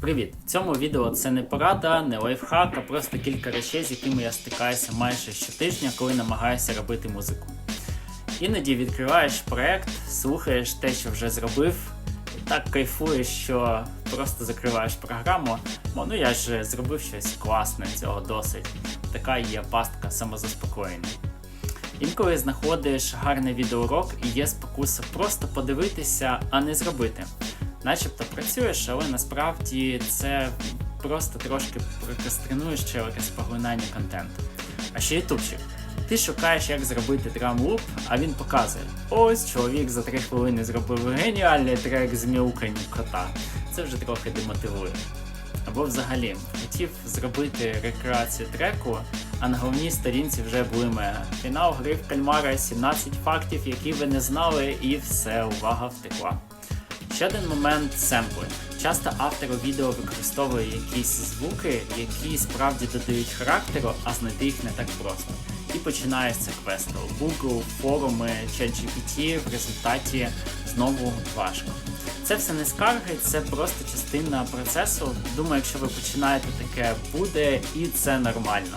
Привіт! В цьому відео це не порада, не лайфхак, а просто кілька речей, з якими я стикаюся майже щотижня, коли намагаюся робити музику. Іноді відкриваєш проект, слухаєш те, що вже зробив, і так кайфуєш, що просто закриваєш програму. Бо ну я ж зробив щось класне, цього досить. Така є пастка самозаспокоєння. Інколи знаходиш гарний відеоурок і є спокуса просто подивитися, а не зробити. Начебто працюєш, але насправді це просто трошки прокрастинуєш через поглинання контенту. А ще ютубчик. Ти шукаєш, як зробити драм-луп, а він показує: ось чоловік за 3 хвилини зробив геніальний трек з мяуканням кота. Це вже трохи демотивує. Або взагалі хотів зробити рекреацію треку, а на головній сторінці вже були мега. Фінал гри в кальмара, 17 фактів, які ви не знали, і все, увага втекла. Ще один момент семпли. Часто автор відео використовує якісь звуки, які справді додають характеру, а знайти їх не так просто. І починається квест. Google, форуми, ChatGPT, в результаті знову важко. Це все не скарги, це просто частина процесу. Думаю, якщо ви починаєте таке, буде і це нормально.